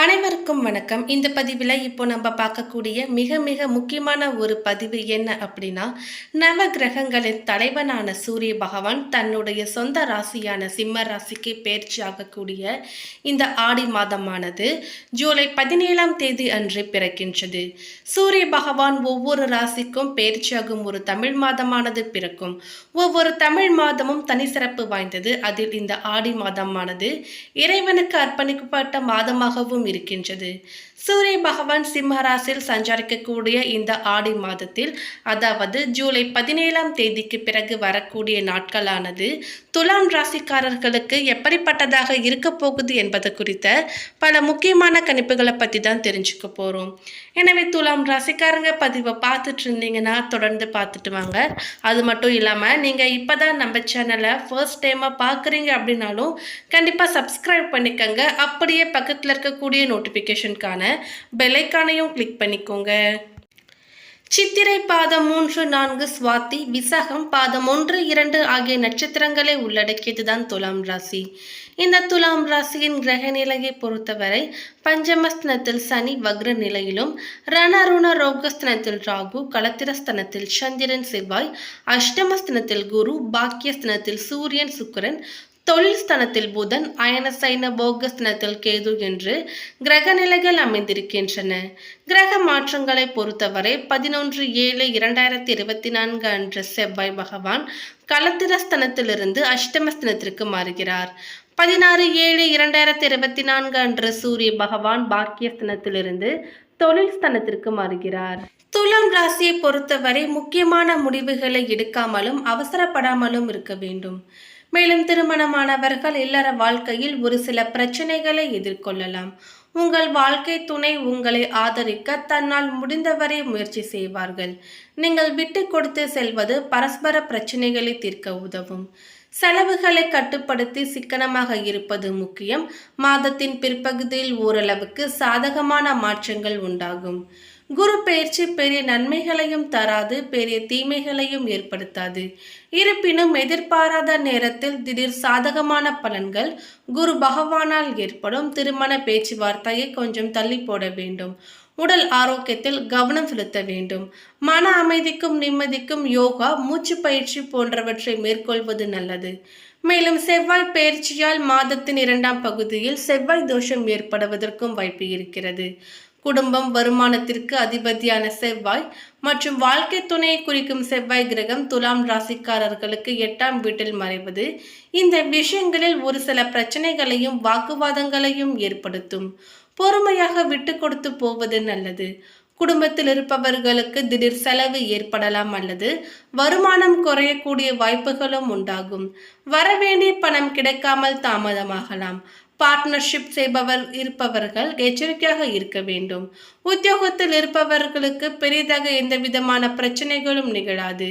அனைவருக்கும் வணக்கம். இந்த பதிவில் இப்போ நம்ம பார்க்கக்கூடிய மிக மிக முக்கியமான ஒரு பதிவு என்ன அப்படின்னா நவ கிரகங்களின் தலைவனான சூரிய பகவான் தன்னுடைய சொந்த ராசியான சிம்ம ராசிக்கு பயிற்சி ஆகக்கூடிய இந்த ஆடி மாதமானது ஜூலை பதினேழாம் தேதி அன்று பிறக்கின்றது. சூரிய பகவான் ஒவ்வொரு ராசிக்கும் பயிற்சியாகும் ஒரு தமிழ் மாதமானது பிறக்கும். ஒவ்வொரு தமிழ் மாதமும் தனி சிறப்பு வாய்ந்தது. அதில் இந்த ஆடி மாதமானது இறைவனுக்கு அர்ப்பணிக்கப்பட்ட மாதமாகவும் இருக்கின்றது. சூரிய பகவான் சிம்மராசில் சஞ்சரிக்கக்கூடிய இந்த ஆடி மாதத்தில் அதாவது ஜூலை பதினேழாம் தேதிக்கு பிறகு வரக்கூடிய நாட்களானது துலாம் ராசிக்காரர்களுக்கு எப்படிப்பட்டதாக இருக்க போகுது என்பது குறித்த பல முக்கியமான கணிப்புகளை பற்றி தான் தெரிஞ்சுக்க போகிறோம் எனவே துலாம் ராசிக்காரங்க பதிவை பார்த்துட்டு இருந்தீங்கன்னா தொடர்ந்து பார்த்துட்டு வாங்க. அது மட்டும் இல்லாமல் நீங்கள் இப்போ தான் நம்ம சேனலை ஃபர்ஸ்ட் டைமாக பார்க்குறீங்க அப்படின்னாலும் கண்டிப்பாக சப்ஸ்கிரைப் பண்ணிக்கோங்க. அப்படியே பக்கத்தில் இருக்கக்கூடிய நோட்டிஃபிகேஷனுக்கான பெலைக்கானையும் கிளிக் பண்ணிக்கோங்க. சித்திரை பாதம் மூன்று நான்கு சுவாத்தி விசாகம் பாதம் ஒன்று இரண்டு ஆகிய நட்சத்திரங்களை உள்ளடக்கியதுதான் துலாம் ராசி. இந்த துலாம் ராசியின் கிரக நிலையை பொறுத்தவரை பஞ்சமஸ்தனத்தில் சனி வக்ர நிலையிலும் ரணருண ரோகஸ்தனத்தில் ராகு கலத்திரஸ்தனத்தில் சந்திரன் செவ்வாய் அஷ்டமஸ்தனத்தில் குரு பாக்கியஸ்தனத்தில் சூரியன் சுக்கரன் தொழில் ஸ்தனத்தில் புதன் அயனசைன போகஸ்தனத்தில் கேது என்று கிரக நிலைகள் அமைந்திருக்கின்றன. கிரக மாற்றங்களை பொறுத்தவரை பதினொன்று ஏழு இரண்டாயிரத்தி இருபத்தி நான்கு அன்று செவ்வாய் பகவான் கலத்திரஸ்தனத்திலிருந்து அஷ்டமஸ்தனத்திற்கு மாறுகிறார். பதினாறு ஏழு இரண்டாயிரத்தி இருபத்தி நான்கு அன்று சூரிய பகவான் பாக்கியஸ்தனத்திலிருந்து தொழில் ஸ்தனத்திற்கு மாறுகிறார். துலாம் ராசியை பொறுத்தவரை முக்கியமான முடிவுகளை எடுக்காமலும் அவசரப்படாமலும் இருக்க வேண்டும். மேலும் திருமணமானவர்கள் இல்லற வாழ்க்கையில் ஒரு சில பிரச்சனைகளை எதிர்கொள்ளலாம். உங்கள் வாழ்க்கை துணை உங்களை ஆதரிக்க தன்னால் முடிந்தவரை முயற்சி செய்வார்கள். நீங்கள் விட்டு கொடுத்து செல்வது பரஸ்பர பிரச்சனைகளை தீர்க்க உதவும். செலவுகளை கட்டுப்படுத்தி சிக்கனமாக இருப்பது முக்கியம். மாதத்தின் பிற்பகுதியில் ஓரளவுக்கு சாதகமான மாற்றங்கள் உண்டாகும். குரு பயிற்சி பெரிய நன்மைகளையும் தராது பெரிய தீமைகளையும் ஏற்படுத்தாது. இருப்பினும் எதிர்பாராத நேரத்தில் திடீர் சாதகமான பலன்கள் குரு பகவானால் ஏற்படும். திருமண பேச்சுவார்த்தையை கொஞ்சம் தள்ளி போட வேண்டும். உடல் ஆரோக்கியத்தில் கவனம் செலுத்த வேண்டும். மன அமைதிக்கும் நிம்மதிக்கும் யோகா மூச்சு பயிற்சி போன்றவற்றை மேற்கொள்வது நல்லது. மேலும் செவ்வாய் பயிற்சியால் மாதத்தின் இரண்டாம் பகுதியில் செவ்வாய் தோஷம் ஏற்படுவதற்கும் வாய்ப்பு இருக்கிறது. குடும்பம் வருமானத்திற்கு அதிபதியான செவ்வாய் மற்றும் வாழ்க்கை துணையை குறிக்கும் செவ்வாய் கிரகம் துலாம் ராசிக்காரர்களுக்கு எட்டாம் வீட்டில் மறைவது. இந்த விஷயங்களில் ஒரு சில பிரச்சனைகளையும் வாக்குவாதங்களையும் ஏற்படுத்தும். பொறுமையாக விட்டு கொடுத்து போவது நல்லது. குடும்பத்தில் இருப்பவர்களுக்கு திடீர் செலவு ஏற்படலாம் அல்லது வருமானம் குறையக்கூடிய வாய்ப்புகளும் உண்டாகும். வரவேண்டிய பணம் கிடைக்காமல் தாமதமாகலாம். பார்ட்னர்ஷிப் செய்பவர் இருப்பவர்கள் எச்சரிக்கையாக இருக்க வேண்டும். உத்தியோகத்தில் இருப்பவர்களுக்கு பெரிதாக எந்த விதமான பிரச்சனைகளும் நிகழாது.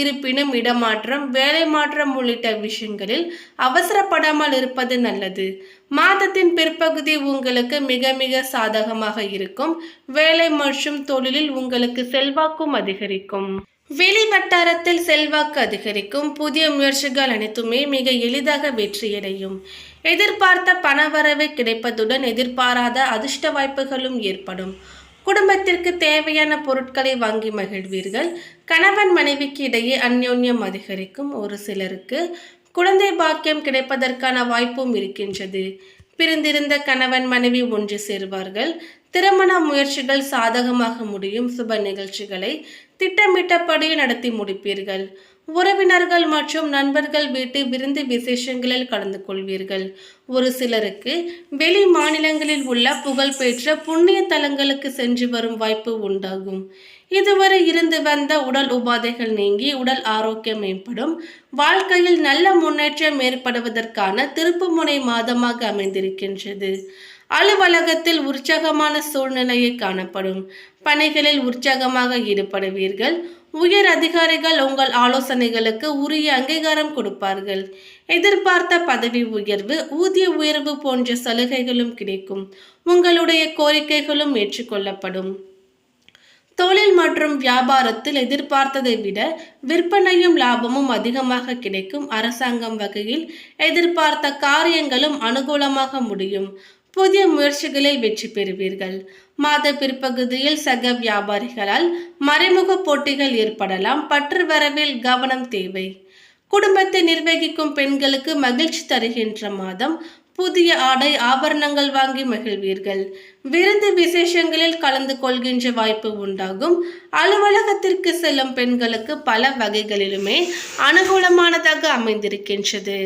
இருப்பினும் இடமாற்றம் வேலை மாற்றம் உள்ளிட்ட விஷயங்களில் அவசரப்படாமல் இருப்பது நல்லது. மாதத்தின் பிற்பகுதி உங்களுக்கு மிக மிக சாதகமாக இருக்கும். வேலை மற்றும் தொழிலில் உங்களுக்கு செல்வாக்கும் அதிகரிக்கும். வெளிவட்டாரத்தில் செல்வாக்கு அதிகரிக்கும் புதிய முயற்சிகள் அனைத்துமே மிக எளிதாக வெற்றியடையும். எதிர்பார்த்த பணவரவு கிடைப்பதுடன் எதிர்பாராத அதிர்ஷ்ட வாய்ப்புகளும் ஏற்படும். குடும்பத்திற்கு தேவையான பொருட்களை வாங்கி மகிழ்வீர்கள். கணவன் மனைவிக்கு இடையே அந்யோன்யம் அதிகரிக்கும் ஒரு சிலருக்கு. குழந்தை பாக்கியம் கிடைப்பதற்கான வாய்ப்பும் இருக்கின்றது. பிரிந்திருந்த கணவன் மனைவி ஒன்று சேர்வார்கள். திருமண முயற்சிகள் சாதகமாக முடியும். சுப நிகழ்ச்சிகளை திட்டமிட்டபடி நடத்தி முடிப்பீர்கள். உறவினர்கள் மற்றும் நண்பர்கள் வீட்டு விருந்து விசேஷங்களில் கலந்து கொள்வீர்கள். ஒரு சிலருக்கு வெளி மாநிலங்களில் உள்ள புகழ்பெற்ற புண்ணிய தலங்களுக்கு சென்று வரும் வாய்ப்பு உண்டாகும். இதுவரை இருந்து வந்த உடல் உபாதைகள் நீங்கி உடல் ஆரோக்கியம் மேம்படும். வாழ்க்கையில் நல்ல முன்னேற்றம் ஏற்படுவதற்கான திருப்புமுனை மாதமாக அமைந்திருக்கின்றது. அலுவலகத்தில் உற்சாகமான சூழ்நிலையை காணப்படும். பணிகளில் உற்சாகமாக ஈடுபடுவீர்கள். உயர் அதிகாரிகள் உங்கள் ஆலோசனைகளுக்கு உரிய அங்கீகாரம் கொடுப்பார்கள். எதிர்பார்த்த பதவி உயர்வு ஊதிய உயர்வு போன்ற சலுகைகளும் கிடைக்கும். உங்களுடைய கோரிக்கைகளும் ஏற்றுக்கொள்ளப்படும். தொழில் மற்றும் வியாபாரத்தில் எதிர்பார்த்ததை விட விற்பனையும் லாபமும் அதிகமாக கிடைக்கும் அரசாங்கம் வகையில் எதிர்பார்த்த காரியங்களும் அனுகூலமாக முடியும். புதிய முயற்சிகளில் வெற்றி பெறுவீர்கள். மாத பிற்பகுதியில் சக வியாபாரிகளால் மறைமுக போட்டிகள் ஏற்படலாம். பற்று வரவில் கவனம் தேவை. குடும்பத்தை நிர்வகிக்கும் பெண்களுக்கு மகிழ்ச்சி தருகின்ற மாதம் புதிய ஆடை ஆபரணங்கள் வாங்கி மகிழ்வீர்கள். விருந்து விசேஷங்களில் கலந்து கொள்கின்ற வாய்ப்பு உண்டாகும். அலுவலகத்திற்கு செல்லும் பெண்களுக்கு பல வகைகளிலுமே அனுகூலமானதாக அமைந்திருக்கின்றது.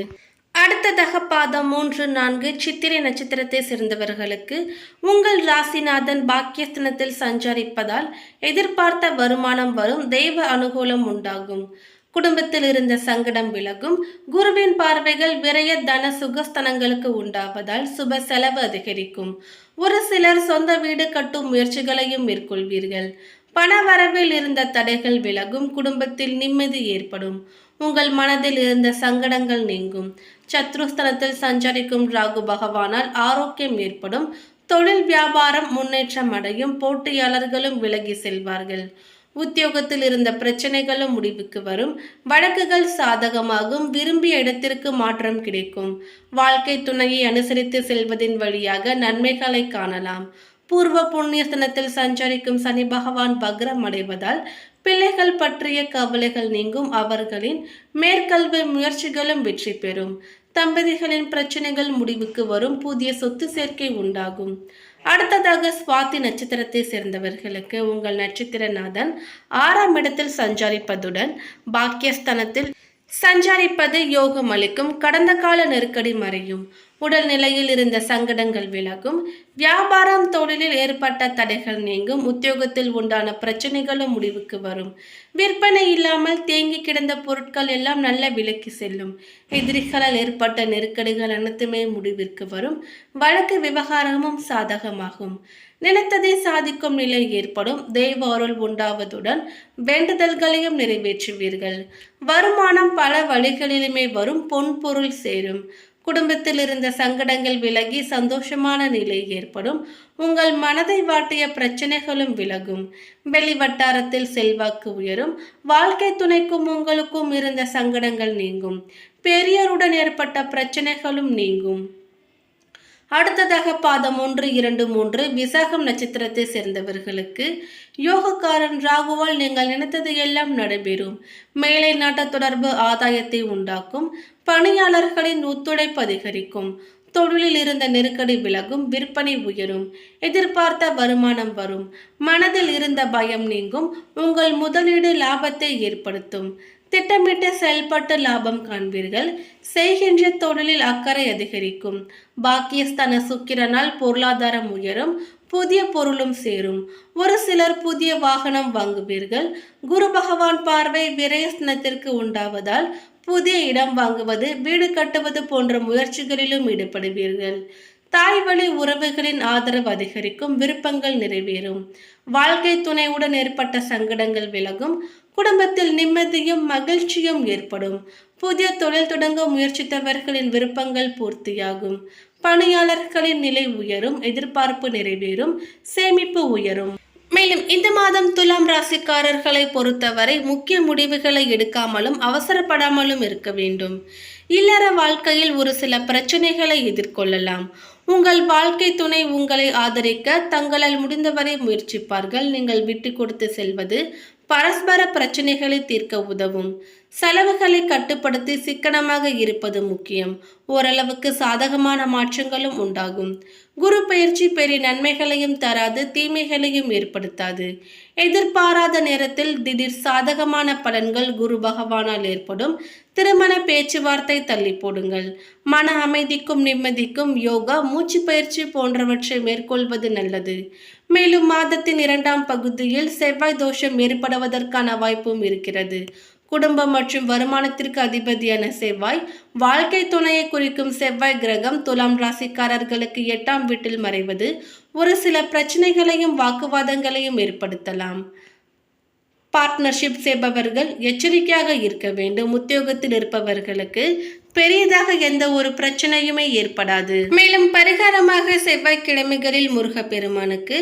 அடுத்ததாக பாதம் மூன்று நான்கு சித்திரை நட்சத்திரத்தை சேர்ந்தவர்களுக்கு உங்கள் ராசிநாதன் பாக்கியஸ்தனத்தில் சஞ்சரிப்பதால் எதிர்பார்த்த வருமானம் வரும் தெய்வ அனுகூலம் உண்டாகும். குடும்பத்தில் இருந்த சங்கடம் விலகும். குருவின் பார்வைகள் விரைய தன சுகஸ்தனங்களுக்கு உண்டாவதால் சுப செலவு அதிகரிக்கும். ஒரு சிலர் சொந்த வீடு கட்டும் முயற்சிகளையும் மேற்கொள்வீர்கள். பண வரவில் இருந்த தடைகள் விலகும். குடும்பத்தில் நிம்மதி ஏற்படும். உங்கள் மனதில் இருந்த சங்கடங்கள் நீங்கும். சத்ருஸ்தனத்தில் சஞ்சரிக்கும் ராகு பகவானால் ஆரோக்கியம் ஏற்படும். தொழில் வியாபாரம் முன்னேற்றம் அடையும். போட்டியாளர்களும் விலகி செல்வார்கள். உத்தியோகத்தில் இருந்த பிரச்சனைகளும் முடிவுக்கு வரும். வழக்குகள் சாதகமாகும். விரும்பிய இடத்திற்கு மாற்றம் கிடைக்கும். வாழ்க்கை துணையை அனுசரித்து செல்வதின் வழியாக நன்மைகளை காணலாம். பூர்வ புண்ணியஸ்தனத்தில் சஞ்சரிக்கும் சனி பகவான் பக்ரம் அடைவதால் பிள்ளைகள் பற்றிய கவலைகள் நீங்கும். அவர்களின் மேற்கல்வி முயற்சிகளும் வெற்றி பெறும். தம்பதிகளின் பிரச்சனைகள் முடிவுக்கு வரும் புதிய சொத்து சேர்க்கை உண்டாகும். அடுத்ததாக சுவாதி நட்சத்திரத்தை சேர்ந்தவர்களுக்கு உங்கள் நட்சத்திரநாதன் ஆறாம் இடத்தில் சஞ்சரிப்பதுடன் பாக்கியஸ்தனத்தில் சஞ்சரிப்பது யோகம் அளிக்கும் கடந்த கால நெருக்கடி மறையும். உடல் நிலையில் இருந்த சங்கடங்கள் விலகும். வியாபாரம் தொழிலில் ஏற்பட்ட தடைகள் நீங்கும். உத்தியோகத்தில் உண்டான பிரச்சனைகளும் முடிவுக்கு வரும். விற்பனை இல்லாமல் தேங்கி கிடந்த பொருட்கள் எல்லாம் நல்ல விலைக்கு செல்லும். எதிரிகளால் ஏற்பட்ட நெருக்கடிகள் அனைத்துமே முடிவிற்கு வரும். வழக்கு விவகாரமும் சாதகமாகும். நினைத்ததை சாதிக்கும் நிலை ஏற்படும். தெய்வ அருள் உண்டாவதுடன் வேண்டுதல்களையும் நிறைவேற்றுவீர்கள். வருமானம் பல வழிகளிலுமே வரும். பொன் பொருள் சேரும். குடும்பத்தில் இருந்த சங்கடங்கள் விலகி சந்தோஷமான நிலை ஏற்படும். உங்கள் மனதை வாட்டிய பிரச்சனைகளும் விலகும். வெளி வட்டாரத்தில் செல்வாக்கு உயரும். வாழ்க்கை துணைக்கும் உங்களுக்கும் இருந்த சங்கடங்கள் நீங்கும். பெரியருடன் ஏற்பட்ட பிரச்சனைகளும் நீங்கும். அடுத்ததாக பாதம் ஒன்று இரண்டு மூன்று விசாகம் நட்சத்திரத்தை சேர்ந்தவர்களுக்கு யோகக்காரன் ராகுவால் நீங்கள் நினைத்தது எல்லாம் நடைபெறும். மேலை நாட்ட தொடர்பு ஆதாயத்தை உண்டாக்கும். பணியாளர்களின் ஒத்துழைப்பு அதிகரிக்கும். தொழிலில் இருந்த நெருக்கடி விலகும். விற்பனை உயரும். எதிர்பார்த்த வருமானம் வரும். மனதில் இருந்த பயம் நீங்கும். உங்கள் முதலீடு லாபத்தை ஏற்படுத்தும். திட்டமிட்டு செயல்பட்டு லாபம் காண்பீர்கள். செய்கின்ற தொழிலில் அக்கறை அதிகரிக்கும். பாக்கியஸ்தான சுக்கிரனால் பொருளாதாரம் உயரும் புதிய பொருளும் சேரும். ஒரு சிலர் புதிய வாகனம் வாங்குவீர்கள். குரு பகவான் பார்வை விரயஸ்தனத்திற்கு உண்டாவதால் புதிய இடம் வாங்குவது வீடு கட்டுவது போன்ற முயற்சிகளிலும் ஈடுபடுவீர்கள். தாய் வழி உறவுகளின் ஆதரவு அதிகரிக்கும் விருப்பங்கள் நிறைவேறும். வாழ்க்கை துணையுடன் ஏற்பட்ட சங்கடங்கள் விலகும். குடும்பத்தில் நிம்மதியும் மகிழ்ச்சியும் ஏற்படும். புதிய தொழில் தொடங்க முயற்சித்தவர்களின் விருப்பங்கள் பூர்த்தியாகும். பணியாளர்களின் நிலை உயரும் எதிர்பார்ப்பு நிறைவேறும் சேமிப்பு உயரும். மேலும் இந்த மாதம் துலாம் ராசிக்காரர்களை பொறுத்தவரை முக்கிய முடிவுகளை எடுக்காமலும் அவசரப்படாமலும் இருக்க வேண்டும். இல்லற வாழ்க்கையில் ஒரு சில பிரச்சனைகளை எதிர்கொள்ளலாம். உங்கள் வாழ்க்கை துணை உங்களை ஆதரிக்க தங்களால் முடிந்தவரை முயற்சிப்பார்கள். நீங்கள் விட்டு கொடுத்து செல்வது பரஸ்பர பிரச்சனைகளை தீர்க்க உதவும். செலவுகளை கட்டுப்படுத்தி சிக்கனமாக இருப்பது முக்கியம். ஓரளவுக்கு சாதகமான மாற்றங்களும் உண்டாகும். குரு பயிற்சி பெரிய நன்மைகளையும் தராது தீமைகளையும் ஏற்படுத்தாது. எதிர்பாராத நேரத்தில் திடீர் சாதகமான பலன்கள் குரு பகவானால் ஏற்படும். திருமண பேச்சுவார்த்தை தள்ளி போடுங்கள். மன அமைதிக்கும் நிம்மதிக்கும் யோகா மூச்சு பயிற்சி போன்றவற்றை மேற்கொள்வது நல்லது. மேலும் மாதத்தின் இரண்டாம் பகுதியில் செவ்வாய் தோஷம் ஏற்படுவதற்கான வாய்ப்பும் இருக்கிறது. குடும்பம் மற்றும் வருமானத்திற்கு அதிபதியான செவ்வாய் வாழ்க்கை துணையை குறிக்கும் செவ்வாய் கிரகம் துலாம் ராசிக்காரர்களுக்கு எட்டாம் வீட்டில் மறைவது ஒரு சில பிரச்சனைகளையும் வாக்குவாதங்களையும் ஏற்படுத்தலாம். பார்ட்னர்ஷிப் செய்பவர்கள் எச்சரிக்கையாக இருக்க வேண்டும். உத்தியோகத்தில் இருப்பவர்களுக்கு பெரியதாக எந்த ஒரு பிரச்சனையுமே ஏற்படாது. மேலும் பரிகாரமாக செவ்வாய்க்கிழமைகளில் முருகப்பெருமானுக்கு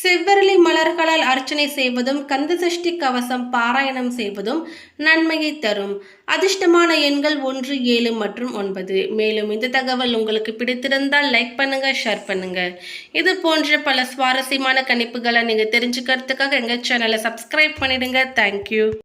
செவ்வரளி மலர்களால் அர்ச்சனை செய்வதும் கந்தசஷ்டி கவசம் பாராயணம் செய்வதும் நன்மையை தரும். அதிர்ஷ்டமான எண்கள் ஒன்று ஏழு மற்றும் ஒன்பது. மேலும் இந்த தகவல் உங்களுக்கு பிடித்திருந்தால் லைக் பண்ணுங்க ஷேர் பண்ணுங்க. இது போன்ற பல சுவாரஸ்யமான கணிப்புகளை நீங்க தெரிஞ்சுக்கிறதுக்காக எங்கள் சேனலை சப்ஸ்கிரைப் பண்ணிடுங்க. தேங்க்யூ